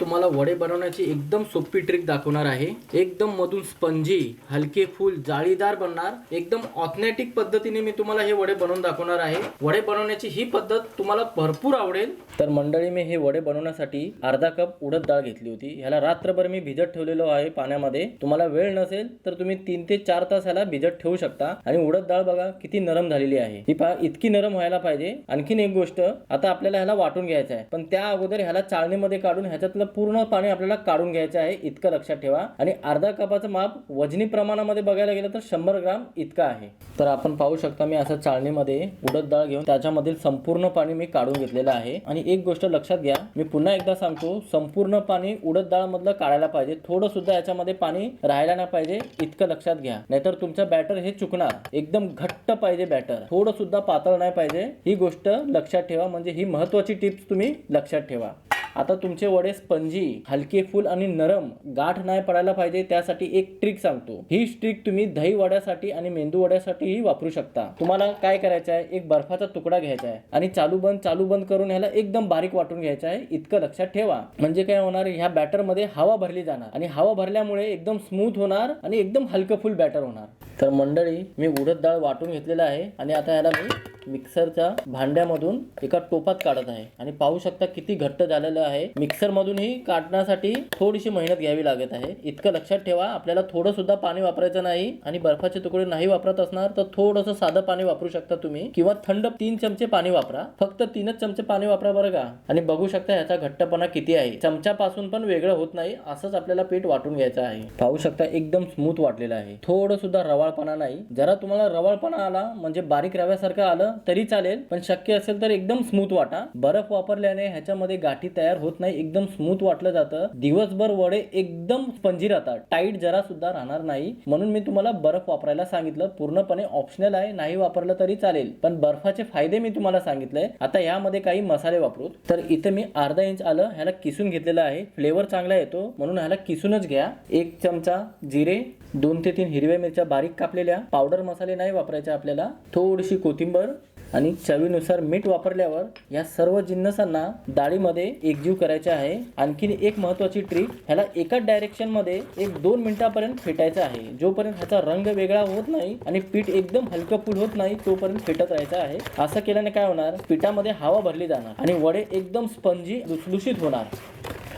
तुम्हाला वडे बनवण्याची एकदम सोपी ट्रिक दाखवणार आहे. एकदम मधून स्पंजी हलके फुल जाळीदार बनणार. एकदम ऑथनॅटिक पद्धतीने मी तुम्हाला हे वडे बनवून दाखवणार आहे. वडे बनवण्याची ही पद्धत तुम्हाला भरपूर आवडेल. तर मंडळी मी हे वडे बनवण्यासाठी अर्धा कप उडद डाळ घेतली होती. ह्याला रात्रभर मी भिजत ठेवलेलो आहे पाण्यामध्ये. तुम्हाला वेळ नसेल तर तुम्ही तीन ते चार तास ह्याला भिजत ठेवू शकता. आणि उडद डाळ बघा किती नरम झालेली आहे. ही पहा इतकी नरम व्हायला पाहिजे. आणखीन एक गोष्ट आता आपल्याला ह्याला वाटून घ्यायचं आहे. पण त्या अगोदर ह्याला चाळणीमध्ये काढून ह्याच्यातलं पूर्ण पाणी आपल्याला काढून घ्यायचं आहे इतकं लक्षात ठेवा. आणि अर्धा कपाचं माप वजनी प्रमाणामध्ये बघायला गेलं तर शंभर ग्राम इतकं आहे. तर आपण पाहू शकता मी असं चाळणीमध्ये उडद डाळ घेऊन त्याच्यामधील संपूर्ण पाणी मी काढून घेतलेलं आहे. आणि एक गोष्ट लक्षात घ्या मी पुन्हा एकदा सांगतो संपूर्ण पाणी उडद डाळ मधलं काढायला पाहिजे. थोडं सुद्धा याच्यामध्ये पाणी राहायला नाही पाहिजे इतकं लक्षात घ्या. नाहीतर तुमचं बॅटर हे चुकणार. एकदम घट्ट पाहिजे बॅटर. थोडं सुद्धा पातळ नाही पाहिजे. ही गोष्ट लक्षात ठेवा. म्हणजे ही महत्वाची टिप्स तुम्ही लक्षात ठेवा. आता तुमचे वडे स्पंजी हलके फुल आणि नरम गाठ नाही पडायला पाहिजे त्यासाठी एक ट्रिक सांगतो. ही ट्रिक तुम्ही दही वड्यासाठी आणि मेंदू वड्यासाठीही वापरू शकता. तुम्हाला काय करायचं आहे? एक बर्फाचा तुकडा घ्यायचा आहे आणि चालू बंद चालू बंद करून ह्याला एकदम बारीक वाटून घ्यायचं आहे. इतकं लक्षात ठेवा. म्हणजे काय होणार? ह्या बॅटरमध्ये हवा भरली जाणार आणि हवा भरल्यामुळे एकदम स्मूथ होणार आणि एकदम हलकं फुल बॅटर होणार. तर मंडळी मी उडद डाळ वाटून घेतलेलं आहे आणि आता ह्याला मी मिक्सरच्या भांड्यामधून एका टोपात काढत आहे. आणि पाहू शकता किती घट्ट झालेलं आहे. मिक्सर मधूनही काढण्यासाठी थोडीशी मेहनत घ्यावी लागत आहे. इतकं लक्षात ठेवा आपल्याला थोडं सुद्धा पाणी वापरायचं नाही आणि बर्फाचे तुकडे नाही वापरत असणार तर थोडंसं साधं पाणी वापरू शकता तुम्ही. किंवा थंड तीन चमचे पाणी वापरा. फक्त तीनच चमचे पाणी वापरा बरं का. आणि बघू शकता ह्याचा घट्टपणा किती आहे. चमच्यापासून पण वेगळं होत नाही असंच आपल्याला पीठ वाटून घ्यायचं आहे. पाहू शकता एकदम स्मूथ वाटलेलं आहे. थोडं सुद्धा रवाळपणा नाही. जरा तुम्हाला रवाळपणा आला म्हणजे बारीक रव्यासारखं आलं तरी चालेल पण शक्य असेल तर एकदम स्मूथ वाटा. बर्फ वापरल्याने ह्याच्यामध्ये गाठी तयार होत नाही एकदम स्मूथ वाटलं जातं. दिवसभर वडे एकदम स्पंजी राहतात. टाईट जरा सुद्धा राहणार नाही. म्हणून मी तुम्हाला बर्फ वापरायला सांगितलं. पूर्णपणे ऑप्शनल आहे नाही वापरलं तरी चालेल. पण बर्फाचे फायदे मी तुम्हाला सांगितले. आता यामध्ये काही मसाले वापरू. तर इथे मी अर्धा इंच आलं ह्याला किसून घेतलेलं आहे. फ्लेवर चांगला येतो. म्हणून ह्याला किसूनच घ्या. एक चमचा जिरे दोन ते तीन हिरव्या मिरच्या बारीक कापलेल्या पावडर मसाले नाही वापरायचे आपल्याला थोडीशी कोथिंबर आणि चवीनुसार मीठ वापरल्यावर या सर्व जिन्नसांना डाळीमध्ये एकजीव करायचे आहे. आणखीन एक महत्वाची ट्रिक ह्याला एकाच डायरेक्शनमध्ये एक दोन मिनिटापर्यंत फेटायचं आहे. जोपर्यंत ह्याचा रंग वेगळा होत नाही आणि पीठ एकदम हलकं फुल होत नाही तोपर्यंत फेटत राहायचं आहे. असं केल्याने काय होणार? पिठामध्ये हवा भरली जाणार आणि वडे एकदम स्पंजी लुसलुशीत होणार.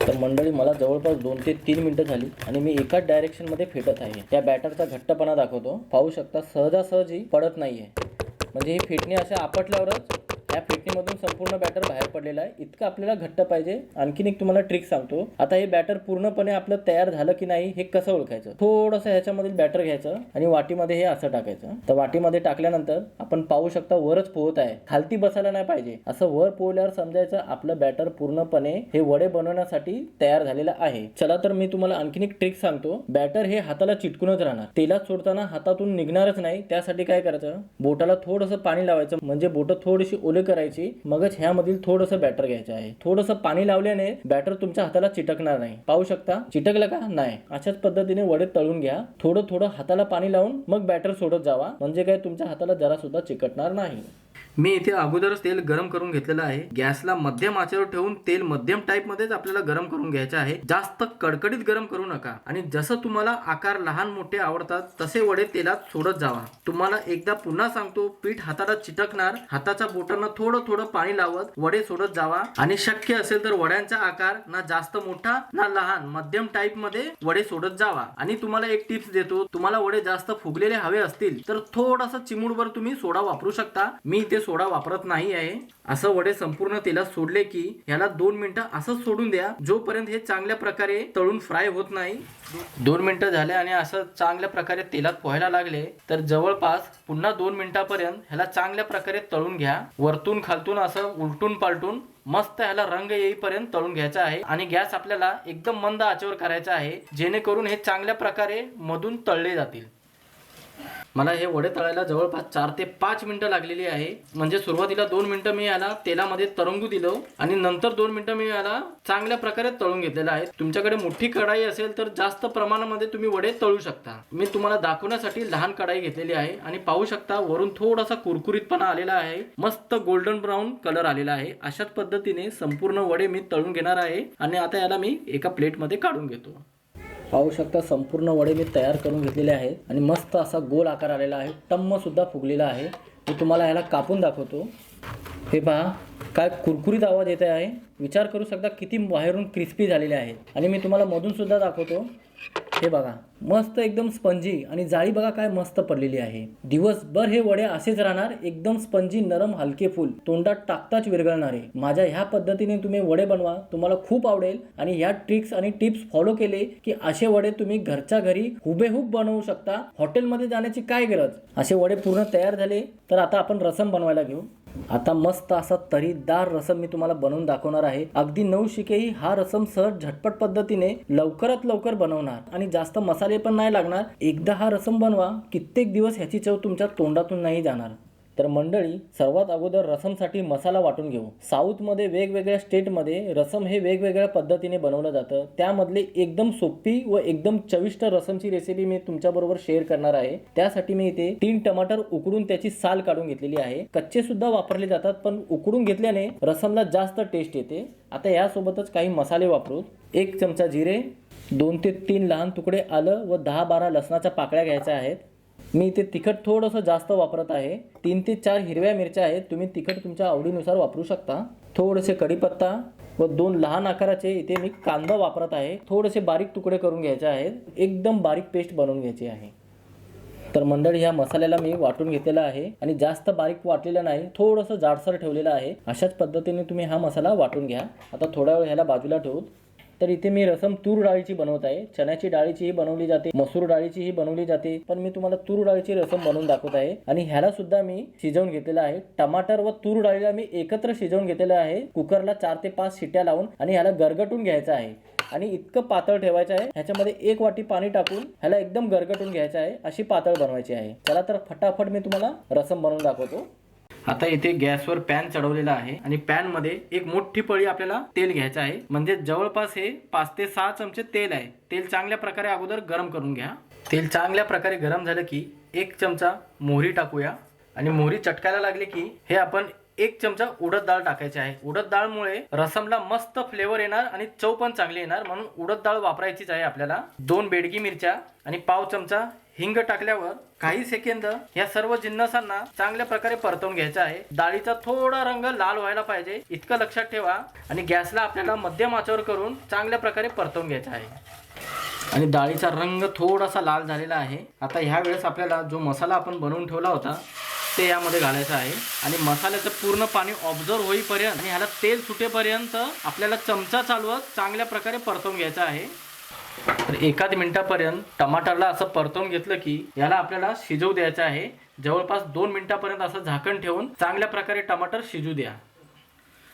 तर मंडळी मला जवळपास दोन ते तीन मिनिटं झाली आणि मी एकाच डायरेक्शनमध्ये फेटत आहे. त्या बॅटरचा घट्टपणा दाखवतो. पाहू शकता सहजासहजी पडत नाही आहे म्हणजे ही फेटणी अशा आपटल्यावरच ह्या पेटीमधून संपूर्ण बॅटर बाहेर पडलेला आहे. इतकं आपल्याला घट्ट पाहिजे. आणखीन एक तुम्हाला ट्रिक सांगतो. आता हे बॅटर पूर्णपणे आपलं तयार झालं की नाही हे कसं ओळखायचं? थोडंसं ह्याच्यामधील बॅटर घ्यायचं आणि वाटीमध्ये हे असं टाकायचं. तर वाटीमध्ये टाकल्यानंतर आपण पाहू शकता वरच पोहत आहे. खालती बसायला नाही पाहिजे. असं वर पोहल्यावर समजायचं आपलं बॅटर पूर्णपणे हे वडे बनवण्यासाठी तयार झालेलं आहे. चला तर मी तुम्हाला आणखीन एक ट्रिक सांगतो. बॅटर हे हाताला चिटकूनच राहणार. तेलात सोडताना हातातून निघणारच नाही. त्यासाठी काय करायचं? बोटाला थोडंसं पाणी लावायचं. म्हणजे बोट थोडीशी ओले करायची मगच ह्यामधील थोडंसं बॅटर घ्यायचं आहे. थोडंसं पाणी लावल्याने बॅटर तुमच्या हाताला चिटकणार नाही. पाहू शकता? चिटकलं का? नाही. अशाच पद्धतीने वडे तळून घ्या. थोडं थोडं हाताला पाणी लावून मग बॅटर सोडत जावा. म्हणजे काय? तुमच्या हाताला जरा सुद्धा चिकटणार नाही. मी इथे अगोदरच तेल गरम करून घेतलेलं आहे. गॅसला मध्यम आचेवर ठेवून तेल मध्यम टाईप मध्येच आपल्याला गरम करून घ्यायचं आहे. जास्त कडकडीत गरम करू नका आणि जसं तुम्हाला आकार लहान मोठे आवडतात तसे वडे तेलात सोडत जावा. तुम्हाला एकदा पुन्हा सांगतो पीठ हाताला चिटकणार हाताच्या बोटांना थोडं थोडं पाणी लावत वडे सोडत जावा. आणि शक्य असेल तर वड्यांचा आकार ना जास्त मोठा ना लहान मध्यम टाईपमध्ये वडे सोडत जावा. आणि तुम्हाला एक टिप्स देतो तुम्हाला वडे जास्त फुगलेले हवे असतील तर थोडासा चिमूडभर तुम्ही सोडा वापरू शकता. मी इथे सोडा वापरत नाही आहे. असं वडे संपूर्ण तेलात सोडले की ह्याला दोन मिनिटं असंच सोडून द्या. जोपर्यंत हे चांगल्या प्रकारे तळून फ्राय होत नाही. दोन मिनिटं झाले आणि असं चांगल्या प्रकारे तेलात पोहायला लागले तर जवळपास पुन्हा दोन मिनिटापर्यंत ह्याला चांगल्या प्रकारे तळून घ्या. वरतून खालतून असं उलटून पालटून मस्त ह्याला रंग येईपर्यंत तळून घ्यायचा आहे आणि गॅस आपल्याला एकदम मंद आचेवर करायचा आहे जेणेकरून हे चांगल्या प्रकारे मधून तळले जातील. मला हे वडे तळायला जवळपास चार ते पाच मिनिटं लागलेली आहे. म्हणजे सुरुवातीला दोन मिनिटं मी याला तेलामध्ये तरंगू दिलो आणि नंतर दोन मिनिटं मी याला चांगल्या प्रकारे तळून घेतलेलं आहे. तुमच्याकडे मोठी कढाई असेल तर जास्त प्रमाणामध्ये तुम्ही वडे तळू शकता. मी तुम्हाला दाखवण्यासाठी लहान कढाई घेतलेली आहे आणि पाहू शकता वरून थोडासा कुरकुरीतपणा आलेला आहे. मस्त गोल्डन ब्राऊन कलर आलेला आहे. अशाच पद्धतीने संपूर्ण वडे मी तळून घेणार आहे आणि आता याला मी एका प्लेटमध्ये काढून घेतो. पाहू शकता संपूर्ण वडे मी तयार करून घेतलेले आहेत. आणि मस्त असा गोल आकार आलेला आहे. टम्म सुद्धा फुगलेला आहे. मी तुम्हाला ह्याला कापून दाखवतो. हे पहा काय कुरकुरीत आवाज येत आहे. विचार करू शकता किती बाहेरून क्रिस्पी झालेले आहेत. आणि मी तुम्हाला मधूनसुद्धा दाखवतो. हे बघा मस्त एकदम स्पंजी आणि जाळी बघा काय मस्त पडलेली आहे. दिवसभर हे वडे असेच राहणार एकदम स्पंजी नरम हलके फुल. तोंडात टाकताच विरघळणारे. माझ्या ह्या पद्धतीने तुम्ही वडे बनवा तुम्हाला खूप आवडेल आणि ह्या ट्रिक्स आणि टिप्स फॉलो केले की असे वडे तुम्ही घरच्या घरी हुबेहूब बनवू शकता. हॉटेलमध्ये जाण्याची काय गरज? असे वडे पूर्ण तयार झाले तर आता आपण रसम बनवायला घेऊ. आता मस्त असा तरीदार रसम मी तुम्हाला बनवून दाखवणार आहे. अगदी नऊ शिकेही हा रसम सहज झटपट पद्धतीने लवकरात लवकर बनवणार. आणि जास्त मसाले पण नाही लागणार. एकदा हा रसम बनवा कित्येक दिवस ह्याची चव तुमच्या तोंडातून नाही जाणार. तर मंडळी सर्वात अगोदर रसमसाठी मसाला वाटून घेऊ. साऊथमध्ये वेगवेगळ्या स्टेटमध्ये रसम हे वेगवेगळ्या पद्धतीने बनवलं जातं. त्यामधले एकदम सोपी व एकदम चविष्ट रसमची रेसिपी मी तुमच्याबरोबर शेअर करणार आहे. त्यासाठी मी इथे तीन टमाटर उकडून त्याची साल काढून घेतलेली आहे. कच्चे सुद्धा वापरले जातात पण उकडून घेतल्याने रसमला जास्त टेस्ट येते. आता यासोबतच काही मसाले वापरू. एक चमचा जिरे दोन ते तीन लहान तुकडे आलं व दहा बारा लसणाच्या पाकळ्या घ्यायच्या आहेत. मी इथे तिखट थोडंसं जास्त वापरत आहे. तीन ते चार हिरव्या मिरच्या आहेत. तुम्ही तिखट तुमच्या आवडीनुसार वापरू शकता. थोडेसे कढीपत्ता व दोन लहान आकाराचे इथे मी कांदा वापरत आहे. थोडेसे बारीक तुकडे करून घ्यायचे आहेत. एकदम बारीक पेस्ट बनवून घ्यायची आहे. तर मंडळी ह्या मसाल्याला मी वाटून घेतलेला आहे आणि जास्त बारीक वाटलेलं नाही थोडंसं जाडसर ठेवलेलं आहे. अशाच पद्धतीने तुम्ही हा मसाला वाटून घ्या. आता थोड्या वेळ ह्याला बाजूला ठेवू तर इथे मी रसम तूर डाळीची बनवत आहे. चण्याची डाळीचीही बनवली जाते. मसूर डाळीचीही बनवली जाते. पण मी तुम्हाला तूर डाळीची रसम बनवून दाखवत आहे. आणि ह्याला सुद्धा मी शिजवून घेतलेलं आहे. टमाटर व तूर डाळीला मी एकत्र शिजवून घेतलेलं आहे. कुकरला चार ते पाच शिट्या लावून आणि ह्याला गरगटून घ्यायचं आहे. आणि इतकं पातळ ठेवायचं आहे. ह्याच्यामध्ये एक वाटी पाणी टाकून ह्याला एकदम गरगटून घ्यायचं आहे. अशी पातळ बनवायची आहे. चला तर फटाफट मी तुम्हाला रसम बनवून दाखवतो. आता इथे गॅसवर पॅन चढवलेला आहे आणि पॅनमध्ये एक मोठी पळी आपल्याला तेल घ्यायचं आहे. म्हणजे जवळपास हे पाच ते सहा चमचे तेल आहे. तेल चांगल्या प्रकारे अगोदर गरम करून घ्या. तेल चांगल्या प्रकारे गरम झालं की एक चमचा मोहरी टाकूया. आणि मोहरी चटकायला लागली की हे आपण एक चमचा उडद डाळ टाकायची आहे. उडद डाळमुळे रसमला मस्त फ्लेवर येणार आणि चव पण चांगली येणार. म्हणून उडद डाळ वापरायचीच आहे आपल्याला. दोन बेडगी मिरच्या आणि पाव चमचा हिंग टाकल्यावर काही सेकंद या सर्व जिन्नसांना चांगल्या प्रकारे परतवून घ्यायचा आहे. डाळीचा थोडा रंग लाल व्हायला पाहिजे. इतकं लक्षात ठेवा. आणि गॅसला आपल्याला मध्यम आचेवर करून चांगल्या प्रकारे परतवून घ्यायचा आहे. आणि डाळीचा रंग थोडासा लाल झालेला आहे. आता ह्या वेळेस आपल्याला जो मसाला आपण बनवून ठेवला होता ते यामध्ये घालायचं आहे. आणि मसाल्याचं पूर्ण पाणी ऑब्झर्व होईपर्यंत आणि ह्याला तेल सुटेपर्यंत आपल्याला चमचा चालवत चांगल्या प्रकारे परतवून घ्यायचा आहे. तर एकाच मिनिटापर्यंत टमाटरला असं परतवून घेतलं की याला आपल्याला शिजवू द्यायचं आहे. जवळपास दोन मिनिटापर्यंत असं झाकण ठेवून चांगल्या प्रकारे टमाटर शिजू द्या.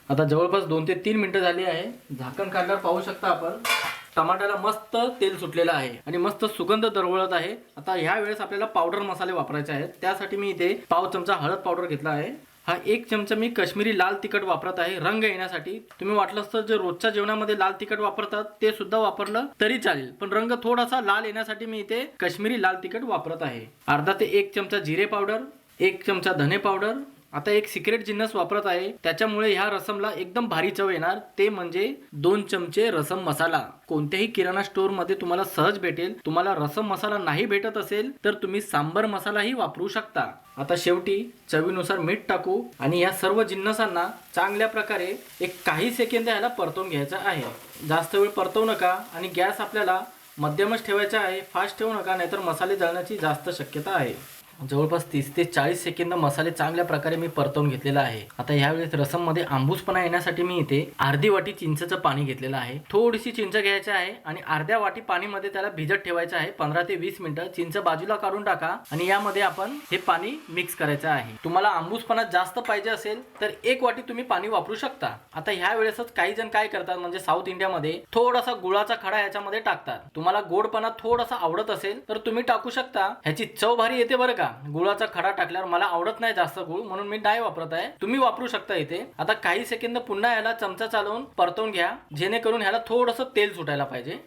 आता जवळपास दोन ते तीन मिनटं झाली आहे. झाकण काढल्यावर पाहू शकता आपण. टमाट्याला मस्त तेल सुटलेलं आहे आणि मस्त सुगंध दरवळत आहे. आता ह्या वेळेस आपल्याला पावडर मसाले वापरायचे आहेत. त्यासाठी मी इथे पाव चमचा हळद पावडर घेतला आहे. हा एक चमचा मी काश्मीरी लाल तिखट वापरत आहे रंग येण्यासाठी. तुम्ही वाटलं तर जे रोजच्या जेवणामध्ये लाल तिखट वापरतात ते सुद्धा वापरलं तरी चालेल. पण रंग थोडासा लाल येण्यासाठी मी इथे काश्मीरी लाल तिखट वापरत आहे. अर्धा ते एक चमचा जिरे पावडर एक चमचा धने पावडर आता एक सिक्रेट जिन्नस वापरत आहे. त्याच्यामुळे ह्या रसमला एकदम भारी चव येणार. ते म्हणजे दोन चमचे रसम मसाला. कोणत्याही किराणा स्टोअरमध्ये तुम्हाला सहज भेटेल. तुम्हाला रसम मसाला नाही भेटत असेल तर तुम्ही सांबर मसालाही वापरू शकता. आता शेवटी चवीनुसार मीठ टाकू आणि या सर्व जिन्नसांना चांगल्या प्रकारे एक काही सेकंद याला परतवून घ्यायचा आहे. जास्त वेळ परतवू नका आणि गॅस आपल्याला मध्यमच ठेवायचा आहे. फास्ट ठेवू नका नाहीतर मसाले जळण्याची जास्त शक्यता आहे. जवळपास तीस ते चाळीस सेकंद मसाले चांगल्या प्रकारे मी परतवून घेतलेला आहे. आता यावेळेस रसममध्ये आंबूसपणा येण्यासाठी मी इथे अर्धी वाटी चिंचचं पाणी घेतलेलं आहे. थोडीशी चिंच घ्यायची आहे आणि अर्ध्या वाटी पाणीमध्ये त्याला भिजत ठेवायचं आहे. पंधरा ते वीस मिनिटं चिंच बाजूला काढून टाका आणि यामध्ये आपण हे पाणी मिक्स करायचं आहे. तुम्हाला आंबूसपणा जास्त पाहिजे असेल तर एक वाटी तुम्ही पाणी वापरू शकता. आता ह्या वेळेसच काही जण काय करतात म्हणजे साऊथ इंडियामध्ये थोडासा गुळाचा खडा याच्यामध्ये टाकतात. तुम्हाला गोडपणा थोडासा आवडत असेल तर तुम्ही टाकू शकता. ह्याची चव भारी येते बरं का? गुळाचा खडा टाकल्यावर मला आवडत नाही जास्त गुळ म्हणून मी डाय वापरत आहे. तुम्ही वापरू शकता इथे. आता काही सेकंद पुन्हा याला चमचा चालवून परतवून घ्या जेणेकरून ह्याला थोडंसं तेल सुटायला पाहिजे.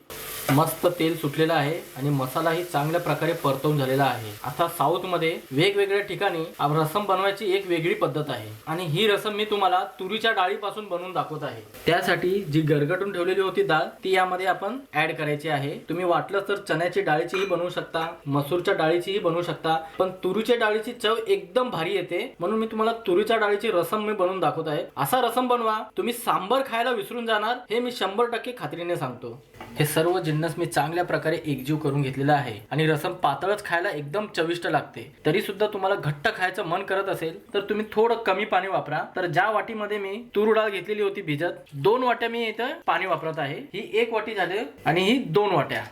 मस्त तेल सुटलेलं आहे आणि मसालाही चांगल्या प्रकारे परतवून झालेला आहे. आता साऊथमध्ये वेगवेगळ्या ठिकाणी रसम बनवायची एक वेगळी पद्धत आहे. आणि ही रसम मी तुम्हाला तुरीच्या डाळीपासून बनवून दाखवत आहे. त्यासाठी जी गरगटून ठेवलेली होती डाळ ती यामध्ये आपण ऍड करायची आहे. तुम्ही वाटलं तर चण्याची डाळीचीही बनवू शकता मसूरच्या डाळीचीही बनवू शकता पण तुरीच्या डाळीची चव एकदम भारी येते. म्हणून मी तुम्हाला तुरीच्या डाळीची रसम मी बनवून दाखवत आहे. असा रसम बनवा तुम्ही सांबर खायला विसरून जाणार हे मी शंभर टक्के खात्रीने सांगतो. हे सर्व जिन्नस मी चांगल्या प्रकारे एकजीव करून घेतलेला आहे. आणि रसम पातळच खायला एकदम चविष्ट लागते. तरी सुद्धा तुम्हाला घट्ट खायचं मन करत असेल तर तुम्ही थोडं कमी पाणी वापरा. तर ज्या वाटीमध्ये मी तूर डाळ घेतलेली होती भिजत दोन वाट्या मी इथं पाणी वापरत आहे. ही एक वाटी झाली आणि ही दोन वाट्या.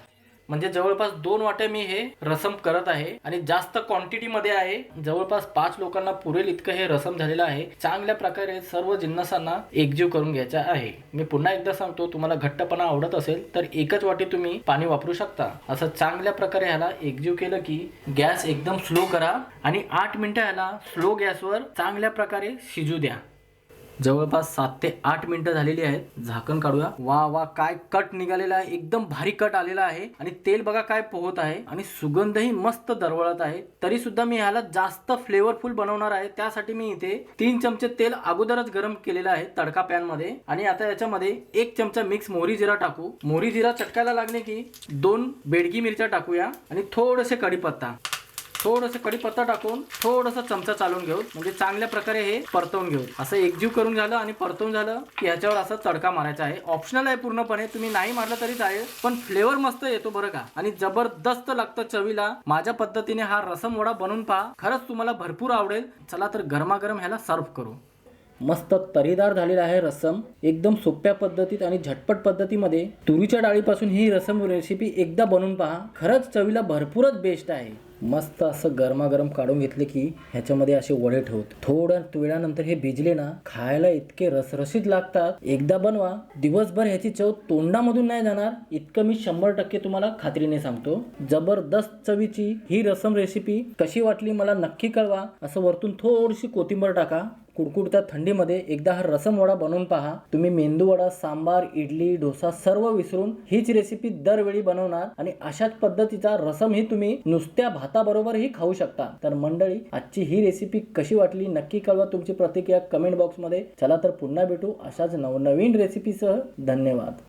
म्हणजे जवळपास दोन वाट्या मी हे रसम करत आहे आणि जास्त क्वांटिटी मध्ये आहे. जवळपास पाच लोकांना पुरेल इतकं हे रसम झालेलं आहे. चांगल्या प्रकारे सर्व जिन्नसांना एकजीव करून घ्यायचा आहे. मी पुन्हा एकदा सांगतो तुम्हाला घट्टपणा आवडत असेल तर एकच वाटी तुम्ही पाणी वापरू शकता. असं चांगल्या प्रकारे ह्याला एकजीव केलं की गॅस एकदम स्लो करा आणि आठ मिनिटं ह्याला स्लो गॅसवर चांगल्या प्रकारे शिजू द्या. जवळपास सात ते आठ मिनिटं झालेली आहेत. झाकण काढूया. वा वा काय कट निघालेला आहे. एकदम भारी कट आलेला आहे. आणि तेल बघा काय पोहत आहे. आणि सुगंधही मस्त दरवळत आहे. तरी सुद्धा मी ह्याला जास्त फ्लेवरफुल बनवणार आहे. त्यासाठी मी इथे तीन चमचे तेल अगोदरच गरम केलेलं आहे तडका पॅनमध्ये. आणि आता याच्यामध्ये एक चमचा मिक्स मोहरी जिरा टाकू. मोहरी जिरा चटकायला लागले की दोन बेडगी मिरच्या टाकूया. आणि थोडेसे कढीपत्ता. थोडंसं कढीपत्ता टाकून थोडंसं चमचा चालवून घेऊ म्हणजे चांगल्या प्रकारे हे परतवून घेऊ असं एकजीव करून झालं आणि परतवून झालं की ह्याच्यावर असं तडका मारायचा आहे. ऑप्शनल आहे पूर्णपणे तुम्ही नाही मारलं तरी चालेल पण फ्लेवर मस्त येतो बरं का? आणि जबरदस्त लागतं चवीला. माझ्या पद्धतीने हा रसम वडा बनवून पहा. खरंच तुम्हाला भरपूर आवडेल. चला तर गरमागरम ह्याला सर्व करू. मस्त तरीदार झालेला आहे रसम. एकदम सोप्या पद्धतीत आणि झटपट पद्धतीमध्ये. तुरीच्या डाळीपासून ही रसम रेसिपी एकदा बनवून पहा. खरंच चवीला भरपूरच बेस्ट आहे. मस्त असं गरमागरम काढून घेतले की ह्याच्यामध्ये असे वडे ठेवत. थोड्या वेळानंतर हे भिजले ना खायला इतके रसरशीत लागतात. एकदा बनवा. दिवसभर ह्याची चव तोंडामधून नाही जाणार. इतकं मी शंभर टक्के तुम्हाला खात्रीने सांगतो. जबरदस्त चवीची ही रसम रेसिपी कशी वाटली मला नक्की कळवा. असं वरतून थोडीशी कोथिंबर टाका. कुडकुडत्या थंडीमध्ये एकदा हा रसम वडा बनवून पहा. तुम्ही मेंदू वडा सांबार इडली डोसा सर्व विसरून हीच रेसिपी दरवेळी बनवणार आणि अशाच पद्धतीचा रसम ही तुम्ही नुसत्या भाताबरोबर ही खाऊ शकता. तर मंडळी आजची ही रेसिपी कशी वाटली नक्की कळवा तुमची प्रतिक्रिया कमेंट बॉक्समध्ये. चला तर पुन्हा भेटू अशाच नवनवीन रेसिपीसह धन्यवाद.